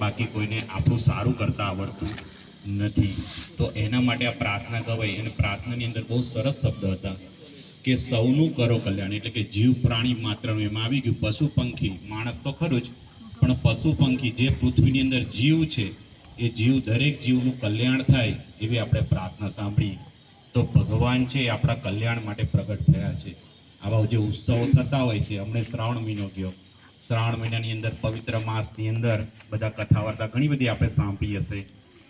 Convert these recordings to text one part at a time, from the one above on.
બાકી કોઈને આપણું સારું કરતા આવડતું નથી. તો એના માટે આ પ્રાર્થના કહેવાય. અને પ્રાર્થનાની અંદર બહુ સરસ શબ્દ હતા કે સૌનું કરો કલ્યાણ. એટલે કે જીવ પ્રાણી માત્રનું. એમાં આવી ગયું પશુ પંખી. માણસ તો ખરું જ. પણ પશુ પંખી જે પૃથ્વીની અંદર જીવ છે, એ જીવ દરેક જીવનું કલ્યાણ થાય એવી આપણે પ્રાર્થના સાંભળી. તો ભગવાન છે એ આપણા કલ્યાણ માટે પ્રગટ થયા છે. આવા જે ઉત્સવો થતા હોય છે, હમણાં શ્રાવણ મહિનો ગયો. શ્રાવણ મહિનાની અંદર, પવિત્ર માસની અંદર બધા કથા વાર્તા ઘણી બધી આપણે સાંભળી હશે.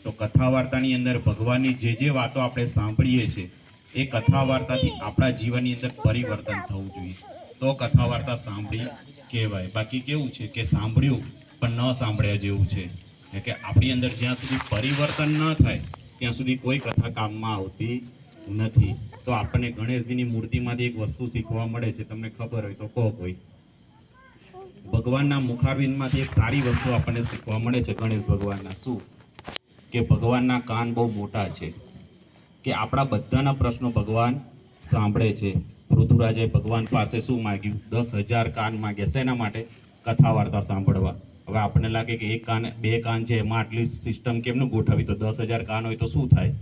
તો કથા વાર્તાની અંદર ભગવાનની જે જે વાતો આપણે સાંભળીએ છીએ, એ કથા વાર્તાથી આપણા જીવનની અંદર પરિવર્તન થવું જોઈએ. તો કથા વાર્તા સાંભળી કહેવાય. બાકી કેવું છે કે સાંભળ્યું પણ ન સાંભળ્યા જેવું છે. કે આપણી અંદર જ્યાં સુધી પરિવર્તન ન થાય, ત્યાં સુધી કોઈ કથા કામમાં આવતી નથી. તો આપણને ગણેશજીની મૂર્તિમાંથી એક વસ્તુ શીખવા મળે છે, તમને ખબર હોય તો કહો કોઈ. ભગવાનના મુખારવિંદમાંથી એક સારી વસ્તુ આપણને શીખવા મળે છે, ગણેશ ભગવાનના. શું? કે ભગવાનના કાન બહુ મોટા છે. કે આપણા બધાના પ્રશ્નો ભગવાન સાંભળે છે. ઋતુરાજે ભગવાન પાસે શું માગ્યું? દસ હજાર કાન માગ્યા. શેના માટે? કથા વાર્તા સાંભળવા. હવે આપણને લાગે કે એક કાન, બે કાન છે, એમાં આટલી સિસ્ટમ કેમનું ગોઠવી? તો દસ હજાર કાન હોય તો શું થાય?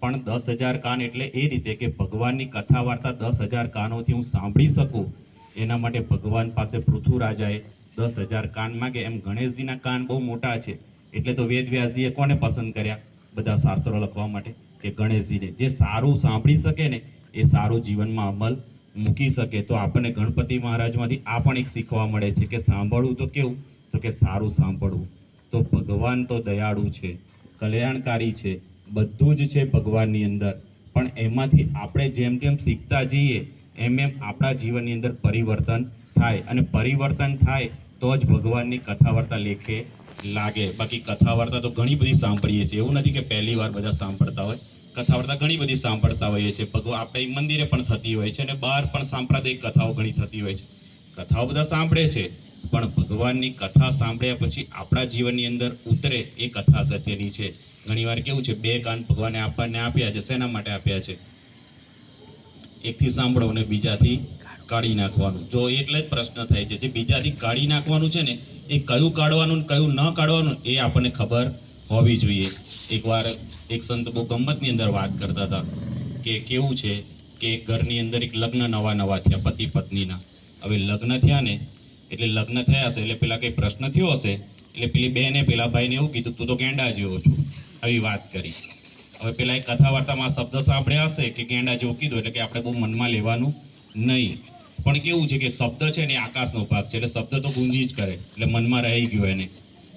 પણ દસ હજાર કાન એટલે એ રીતે કે ભગવાનની કથા વાર્તા દસ હજાર કાનોથી હું સાંભળી શકું એના માટે ભગવાન પાસે પૃથ્વીરાજાએ દસ હજાર કાન માગે. એમ ગણેશજીના કાન બહુ મોટા છે. એટલે તો વેદ વ્યાસજીએ કોને પસંદ કર્યા? બધા શાસ્ત્રો લખવા માટે કે ગણેશજીને. જે સારું સાંભળી શકે ને, એ સારું જીવનમાં અમલ મૂકી શકે. તો આપણને ગણપતિ મહારાજમાંથી આ પણ એક શીખવા મળે છે કે સાંભળવું તો કેવું? તો કે સારું સાંભળવું. તો ભગવાન તો દયાળુ છે, કલ્યાણકારી છે, બધું જ છે ભગવાનની અંદર. પણ એમાંથી આપણે જેમ જેમ શીખતા જઈએ એમ એમ આપણા જીવનની અંદર પરિવર્તન થાય અને પરિવર્તન થાય તો જ ભગવાનની કથાવાર્તા લેખે લાગે. બાકી કથાવાર્તા તો ઘણી બધી સાંભળીએ છીએ. એવું નથી કે પહેલી વાર બધા સાંભળતા હોય. કથાવાર્તા ઘણી બધી સાંભળતા હોઈએ છીએ. ભગવાન આપણે મંદિરે પણ થતી હોય છે અને બહાર પણ સાંપ્રદાયિક કથાઓ ઘણી થતી હોય છે. કથાઓ બધા સાંભળે છે, પણ ભગવાનની કથા સાંભળ્યા પછી આપણા જીવનની અંદર ઉતરે એ કથા અગત્યની છે. ઘણીવાર કેવું છે, બે કાન ભગવાને આપણને આપ્યા છે. શેના માટે આપ્યા છે? એકથી સાંભળો અને બીજાથી કાઢી નાખવાનું. જો એટલે જ પ્રશ્ન થાય છે, જે બીજાથી કાઢી નાખવાનું છે ને, એ કયું કાઢવાનું કયું ન કાઢવાનું, એ આપણને ખબર હોવી જોઈએ. એકવાર એક સંત બહુ ગમતની અંદર વાત કરતા હતા કે કેવું છે કે ઘરની અંદર એક લગ્ન નવા નવા થયા પતિ પત્નીના. હવે લગ્ન થયા ને, એટલે લગ્ન થયા હશે, એટલે પેલા કઈ પ્રશ્ન થયો હશે, એટલે પેલી બેને પેલા ભાઈને એવું કીધું, તું તો ગેંડા જેવો છું. આવી વાત કરી. હવે પેલા એક કથા વાર્તામાં શબ્દ સાંભળ્યા હશે કે ગેંડા જેવું કીધું, એટલે કે આપણે બહુ મનમાં લેવાનું નહીં. પણ કેવું છે કે શબ્દ છે ને આકાશનો ભાગ છે, એટલે શબ્દ તો ગુંજી જ કરે, એટલે મનમાં રહી ગયો એને.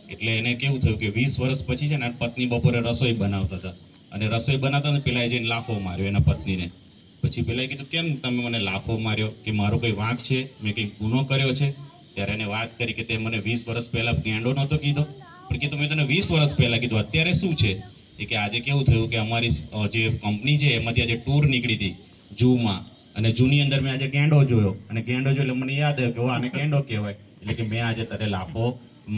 એટલે એને કેવું થયું કે વીસ વર્ષ પછી છે ને પત્ની બપોરે રસોઈ બનાવતા હતા. અને રસોઈ બનાવતા ને પેલા જઈને લાફો માર્યો એના પત્નીને. પછી પેલા કીધું, કેમ તમે મને લાફો માર્યો? કે મારો કોઈ વાંક છે? મેં કંઈ ગુનો કર્યો છે? ત્યારે એને વાત કરી કે તે મને વીસ વર્ષ પહેલા ગેંડો નહોતો કીધો. પણ કીધું મેં તને વીસ વર્ષ પહેલા કીધું, અત્યારે શું છે? એ કે આજે કેવું થયું કે અમારી જે કંપની છે, એમાંથી આજે ટૂર નીકળી હતી જૂમાં. અને જૂની અંદર મેં આજે ગેંડો જોયો. અને ગેંડો જોયો એટલે મને યાદ આવ્યું કે આને ગેંડો કહેવાય. એટલે કે મેં આજે તારે લાફો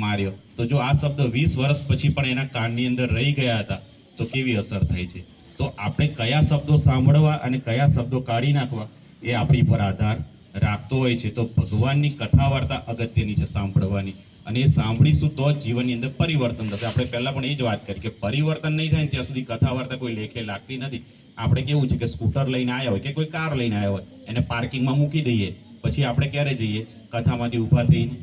માર્યો. તો જો આ શબ્દ વીસ વર્ષ પછી પણ એના કાનની અંદર રહી ગયા હતા, તો કેવી અસર થાય છે? તો આપણે કયા શબ્દો સાંભળવા અને કયા શબ્દો કાઢી નાખવા એ આપણી પર આધાર રાખતો હોય છે. તો ભગવાનની કથા વાર્તા અગત્યની છે સાંભળવાની. અને એ સાંભળીશું તો જ જીવનની અંદર પરિવર્તન થશે. આપણે પહેલા પણ એ જ વાત કરી કે પરિવર્તન નહીં થાય ત્યાં સુધી કથા વાર્તા કોઈ લેખે લાગતી નથી. આપણે કેવું છે કે સ્કૂટર લઈને આવ્યા હોય કે કોઈ કાર લઈને આવ્યા હોય, એને પાર્કિંગમાં મૂકી દઈએ. પછી આપણે ક્યારે જઈએ? કથામાંથી ઊભા થઈને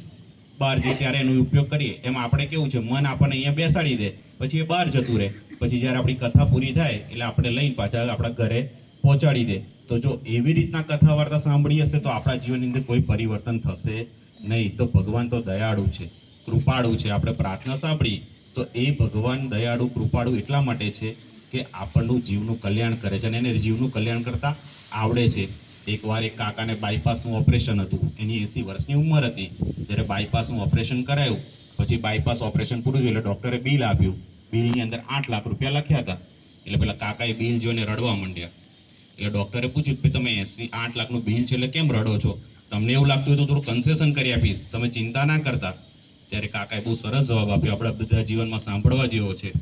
બહાર જઈએ, ત્યારે એનો ઉપયોગ કરીએ. એમ આપણે કેવું છે? મન આપણને અહીંયા બેસાડી દે, પછી એ બહાર જતું રહે. પછી જ્યારે આપણી કથા પૂરી થાય એટલે આપણે લઈને પાછા આપણા ઘરે પહોંચાડી દે. તો જો એવી રીતના કથા વાર્તા સાંભળી હશે તો આપણા જીવનની અંદર કોઈ પરિવર્તન થશે નહીં, તો ભગવાન તો દયાળુ છે, કૃપાળુ છે. આપણે પ્રાર્થના સાંભળી, તો એ ભગવાન દયાળુ, કૃપાળુ એટલા માટે છે કે આપણનું જીવનું કલ્યાણ કરે છે અને એને જીવનું કલ્યાણ કરતા આવડે છે. એકવાર એક કાકાને બાયપાસનું ઓપરેશન હતું, એની એસી વર્ષની ઉંમર હતી જ્યારે બાયપાસનું ઓપરેશન કરાયું. પછી બાયપાસ ઓપરેશન પૂરું થયું એટલે ડૉક્ટરે બિલ આપ્યું. બિલની અંદર આઠ લાખ રૂપિયા લખ્યા હતા. એટલે પેલા કાકાએ બિલ જોઈને રડવા માંડ્યા. એટલે ડૉક્ટરે પૂછ્યું કે તમે એસી આઠ લાખનું બિલ છે એટલે કેમ રડો છો? તમને એવું લાગતું હોય તો થોડું કન્સેશન કરી આપીશ. તમે ચિંતા ના કરતા. ત્યારે કાકાએ બહુ સરસ જવાબ આપ્યો. આપણા બધા જીવનમાં સાંભળવા જેવો છે.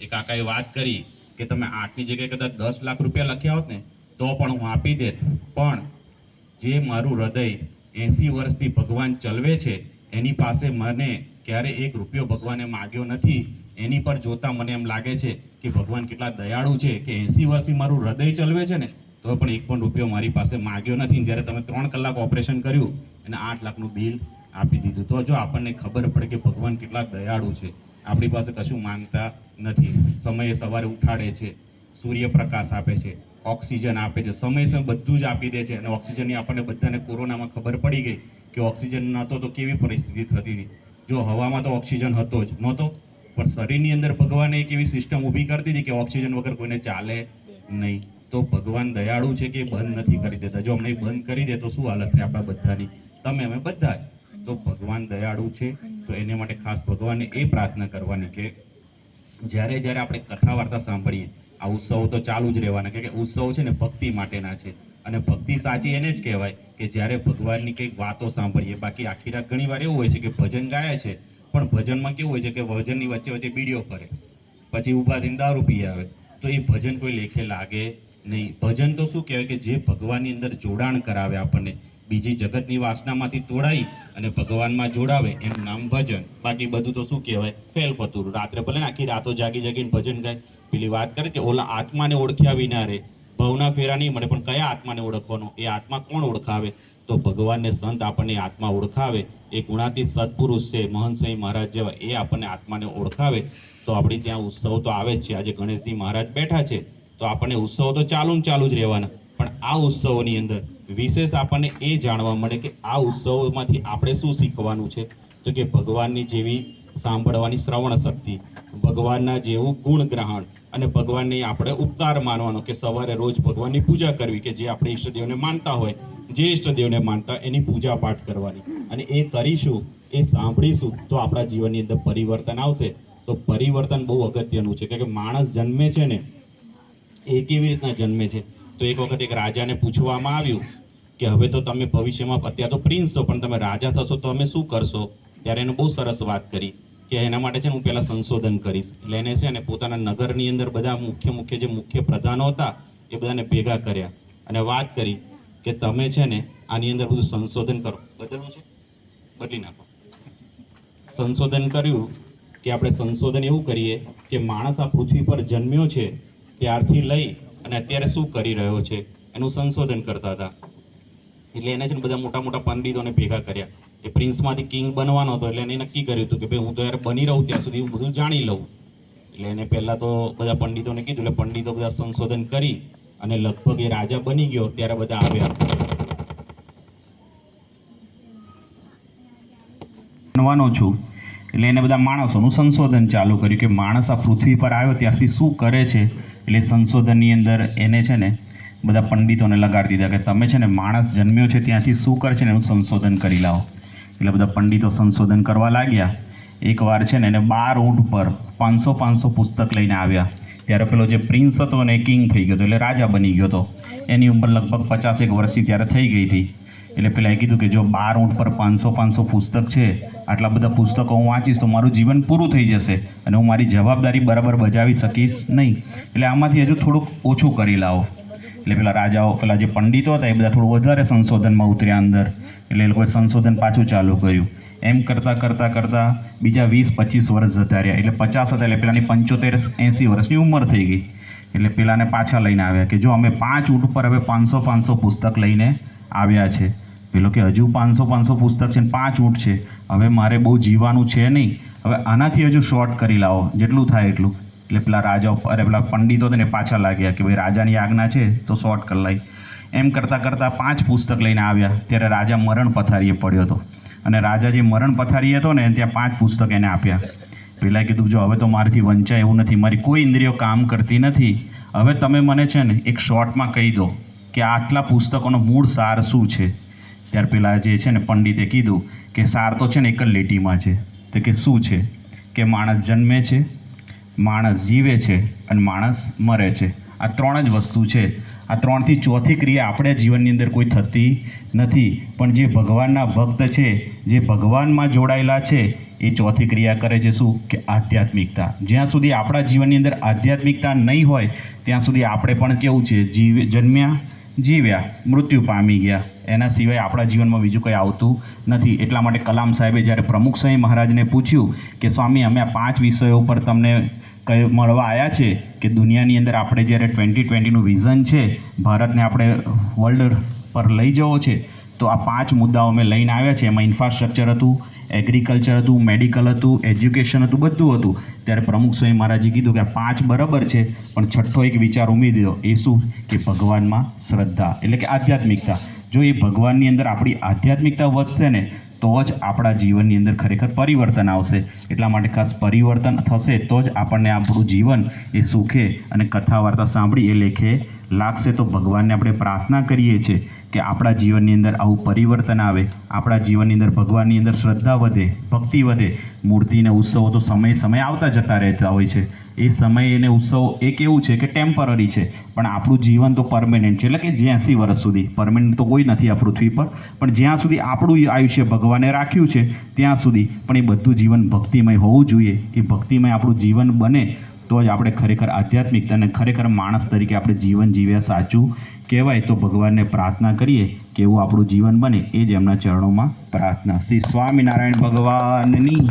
એ કાકાએ વાત કરી કે તમે આઠની જગ્યાએ કદાચ દસ લાખ રૂપિયા લખ્યા હોત ને, તો પણ હું આપી દેત. પણ જે મારું હૃદય એંસી વર્ષથી ભગવાન ચલવે છે, એની પાસે મને ક્યારે એક રૂપિયો ભગવાને માગ્યો નથી, એની પર જોતા મને એમ લાગે છે કે ભગવાન કેટલા દયાળુ છે કે એંસી વર્ષથી મારું હૃદય ચલવે છે ને તો પણ એક પણ રૂપિયો મારી પાસે માગ્યો નથી. જ્યારે તમે ત્રણ કલાક ઓપરેશન કર્યું અને આઠ લાખનું બિલ આપી દીધું. તો જો આપણને ખબર પડે કે ભગવાન કેટલા દયાળુ છે. આપણી પાસે કશું માંગતા નથી. સમયે સવારે ઉઠાડે છે. સૂર્યપ્રકાશ આપે છે. ઓક્સિજન આપે છે. સમય સમય બધું જ આપી દે છે. અને ઓક્સિજનની આપણને બધાને કોરોનામાં ખબર પડી ગઈ કે ઓક્સિજન નહોતો તો કેવી પરિસ્થિતિ થતી હતી. જો હવામાં તો ઓક્સિજન હતો જ નહોતો. પણ શરીરની અંદર ભગવાને એક એવી સિસ્ટમ ઊભી કરી દીધી કે ઓક્સિજન વગર કોઈને ચાલે નહીં. તો ભગવાન દયાળુ છે કે બંધ નથી કરી દેતા? જો અમને એ બંધ કરી દે તો શું હાલત છે આપણા બધાની? તમે, અમે બધા જ. તો ભગવાન દયાળુ છે, તો એને માટે ખાસ ભગવાનને એ પ્રાર્થના કરવાની કે જ્યારે જ્યારે આપણે કથા વાર્તા સાંભળીએ, આ ઉત્સવો તો ચાલુ જ રહેવાના કે ઉત્સવો છે ને ભક્તિ માટેના છે. અને ભક્તિ સાચી એને જ કહેવાય કે જ્યારે ભગવાનની કંઈક વાતો સાંભળીએ, બાકી આખી રાત ઘણી વાર એવું હોય છે કે ભજન ગાય છે, પણ ભજનમાં કેવું હોય છે કે ભજનની વચ્ચે વચ્ચે બીડીઓ કરે પછી ઊભા થઈને દારૂ પી આવે. તો એ ભજન કોઈ લેખે લાગે નહીં. ભજન તો શું કહેવાય કે જે ભગવાનની અંદર જોડાણ કરાવે આપણને, બીજી જગતની વાસનામાંથી તોડાઈ અને ભગવાનમાં જોડાવે એનું નામ ભજન. બાકી બધું તો શું કહેવાય? ફેલ પતુરું રાત્રે ભલે આખી રાતો જાગી જાગીને ભજન ગાય. પેલી વાત કરે કે ઓલા આત્માને ઓળખ્યા વિના રે. ભવના ફેરા નહીં મળે, પણ કયા આત્માને ઓળખવાનો? એ આત્મા કોણ ઓળખાવે? તો ભગવાનને સંત આપણને આત્મા ઓળખાવે. એ ગુણાતી સત્પુરુષ છે મહંતસિંહ મહારાજ જેવા, એ આપણને આત્માને ઓળખાવે. તો આપણી ત્યાં ઉત્સવ તો આવે જ છે. આજે ગણેશજી મહારાજ બેઠા છે. તો આપણને ઉત્સવ તો ચાલુ ચાલુ જ રહેવાના. પણ આ ઉત્સવોની અંદર વિશેષ આપણને એ જાણવા મળે કે આ ઉત્સવોમાંથી આપણે શું શીખવાનું છે? તો કે ભગવાનની જેવી સાંભળવાની શ્રવણ શક્તિ, ભગવાનના જેવું ગુણ ગ્રહણ અને ભગવાનની આપણે ઉપકાર માનવાનો કે સવારે રોજ ભગવાનની પૂજા કરવી કે જે આપણે ઈષ્ટદેવને માનતા હોય, જે ઈષ્ટદેવને માનતા એની પૂજા પાઠ કરવાની. અને એ કરીશું, એ સાંભળીશું, તો આપણા જીવનની અંદર પરિવર્તન આવશે. તો પરિવર્તન બહુ અગત્યનું છે. કે માણસ જન્મે છે ને એ કેવી રીતના જન્મે છે? તો એક વખત એક રાજાને પૂછવામાં આવ્યું કે હવે તો તમે ભવિષ્યમાં અત્યારે તો પ્રિન્સ છો, પણ તમે રાજા થશો તો તમે શું કરશો? ત્યારે એને બહુ સરસ વાત કરી કે એના માટે છે ને હું પહેલા સંશોધન કરીશ. એટલે એને છે ને પોતાના નગરની અંદર બધા મુખ્ય મુખ્ય જે મુખ્ય પ્રધાનો હતા, એ બધાને ભેગા કર્યા અને વાત કરી કે તમે છે ને આની અંદર બધું સંશોધન કરો. બદલવું છે? બદલી નાખો. સંશોધન કર્યું કે આપણે સંશોધન એવું કરીએ કે માણસ આ પૃથ્વી પર જન્મ્યો છે ત્યારથી લઈ અને અત્યારે શું કરી રહ્યો છે, એનું સંશોધન કરતા હતા. એટલે એને છે ને બધા મોટા મોટા પંડિતોને ભેગા કર્યા. એ પ્રિન્સમાંથી કિંગ બનવાનો હતો, એટલે એને નક્કી કર્યું હતું કે ભાઈ હું તો યાર બની રહું ત્યાં સુધી, હું બધું જાણી લઉં. એટલે એને પહેલાં તો બધા પંડિતોને કીધું, એટલે પંડિતો બધા સંશોધન કરી અને લગભગ એ રાજા બની ગયો, ત્યારે બધા આવ્યા. બનવાનો છું. એટલે એને બધા માણસોનું સંશોધન ચાલુ કર્યું કે માણસ આ પૃથ્વી પર આવ્યો ત્યારથી શું કરે છે? એટલે સંશોધનની અંદર એને છે ને બધા પંડિતોને લગાડી દીધા કે તમે છે ને માણસ જન્મ્યો છે ત્યાંથી શું કરે છે ને એનું સંશોધન કરી લાવો. એટલે બધા પંડિતો સંશોધન કરવા લાગ્યા. એકવાર છે ને એને બાર ઊંટ પર પાંચસો પાંચસો પુસ્તક લઈને આવ્યા. ત્યારે પેલો જે પ્રિન્સ હતો ને કિંગ થઈ ગયો હતો, એટલે રાજા બની ગયો હતો. એની ઉંમર લગભગ પચાસેક વર્ષથી ત્યારે થઈ ગઈ હતી. એટલે પેલાએ કીધું કે જો બાર ઊંટ પર પાંચસો પાંચસો પુસ્તક છે, આટલા બધા પુસ્તકો હું વાંચીશ તો મારું જીવન પૂરું થઈ જશે અને હું મારી જવાબદારી બરાબર બજાવી શકીશ નહીં. એટલે આમાંથી હજુ થોડુંક ઓછું કરી લાવો. એટલે પેલા રાજાઓ, પેલા જે પંડિતો હતા એ બધા થોડું વધારે સંશોધનમાં ઉતર્યા અંદર. એટલે એ લોકોએ સંશોધન પાછું ચાલુ કર્યું. એમ કરતાં કરતાં કરતાં બીજા વીસ પચીસ વર્ષ જતા રહ્યા. એટલે પચાસ હતા એટલે પેલાની પંચોતેર એંસી વર્ષની ઉંમર થઈ ગઈ. એટલે પેલાને પાછા લઈને આવ્યા કે જો અમે પાંચ ઊંટ પર હવે પાંચસો પાંચસો પુસ્તક લઈને આવ્યા છે. પેલો કે હજુ પાંચસો પાંચસો પુસ્તક છે પાંચ ઊંટ છે. હવે મારે બહુ જીવવાનું છે નહીં. હવે આનાથી હજુ શોર્ટ કરી લાવો. જેટલું થાય એટલું. એટલે પેલા રાજા અરે પેલા પંડિતો તેને પાછા લાગ્યા કે ભાઈ રાજાની આજ્ઞા છે તો શોર્ટ કરી લાવી એમ કરતાં કરતાં પાંચ પુસ્તક લઈને આવ્યા. ત્યારે રાજા મરણ પથારીએ પડ્યો હતો. અને રાજા જે મરણ પથારીએ હતો ને ત્યાં પાંચ પુસ્તક એને આપ્યા. પેલા કીધું, જો હવે તો મારાથી વંચાય એવું નથી. મારી કોઈ ઇન્દ્રિયો કામ કરતી નથી. હવે તમે મને છે ને એક શોર્ટમાં કહી દો કે આટલા પુસ્તકોનો મૂળ સાર શું છે? ત્યારે પેલા જે છે ને પંડિતે કીધું કે સાર તો છે ને એક જ લીટીમાં છે. તો કે શું છે? કે માણસ જન્મે છે, માણસ જીવે છે અને માણસ મરે છે. આ ત્રણ જ વસ્તુ છે. આ ત્રણથી ચોથી ક્રિયા આપણે જીવનની અંદર કોઈ થતી નથી. પણ જે ભગવાનના ભક્ત છે, જે ભગવાનમાં જોડાયેલા છે, એ ચોથી ક્રિયા કરે છે શું? કે આધ્યાત્મિકતા. જ્યાં સુધી આપણા જીવનની અંદર આધ્યાત્મિકતા નહીં હોય, ત્યાં સુધી આપણે પણ કેવું છે? જીવ, જન્મ્યા જીવ્યા, મૃત્યુ પામી ગયા. એના સિવાય આપણા જીવનમાં બીજું કંઈ આવતું નથી. એટલા માટે કલામ સાહેબે જ્યારે પ્રમુખ સ્વામી મહારાજને પૂછ્યું કે, સ્વામી, અમે આ પાંચ વિષયો ઉપર તમને કઈ મળવા આવ્યા છે કે દુનિયાની અંદર આપણે જ્યારે ટ્વેન્ટી ટ્વેન્ટીનું વિઝન છે, ભારતને આપણે વર્લ્ડ પર લઈ જવો છે, તો આ પાંચ મુદ્દાઓ અમે લઈને આવ્યા છે. એમાં ઇન્ફ્રાસ્ટ્રક્ચર હતું એગ્રીકલ્ચર હતું મેડિકલ હતું એજ્યુકેશન હતું, બધું હતું. ત્યારે પ્રમુખ સ્વામી મહારાજે કીધું કે પાંચ બરાબર છે, પણ છઠ્ઠો એક વિચાર ઉમેરી દીધો. એ શું? કે ભગવાનમાં શ્રદ્ધા, એટલે કે આધ્યાત્મિકતા. જો એ ભગવાનની અંદર આપણી આધ્યાત્મિકતા વધશે ને તો જ આપણા જીવનની અંદર ખરેખર પરિવર્તન આવશે. એટલા માટે ખાસ પરિવર્તન થશે તો જ આપણને આપણું જીવન એ સુખે અને કથા વાર્તા સાંભળી એ લેખે લાગશે. તો ભગવાનને આપણે પ્રાર્થના કરીએ છીએ કે આપણા જીવનની અંદર આવું પરિવર્તન આવે. આપણા જીવનની અંદર ભગવાનની અંદર શ્રદ્ધા વધે, ભક્તિ વધે. મૂર્તિને ઉત્સવો તો સમય સમય આવતા જતા રહેતા હોય છે. એ સમય અને ઉત્સવ એક એવું છે કે ટેમ્પરરી છે. પણ આપણું જીવન તો પરમેનન્ટ છે. એટલે કે જ્યાંસી વર્ષ સુધી. પરમેનન્ટ તો કોઈ નથી આ પૃથ્વી પર. પણ જ્યાં સુધી આપણું આયુષ્ય ભગવાને રાખ્યું છે, ત્યાં સુધી. પણ એ બધું જીવન ભક્તિમય હોવું જોઈએ. એ ભક્તિમય આપણું જીવન બને, તો જ આપણે ખરેખર આધ્યાત્મિક અને ખરેખર માણસ તરીકે આપણે જીવન જીવ્યા સાચું કહેવાય. તો ભગવાનને પ્રાર્થના કરીએ કે એવું આપણું જીવન બને, એ જ એમના ચરણોમાં પ્રાર્થના. શ્રી સ્વામિનારાયણ ભગવાનની.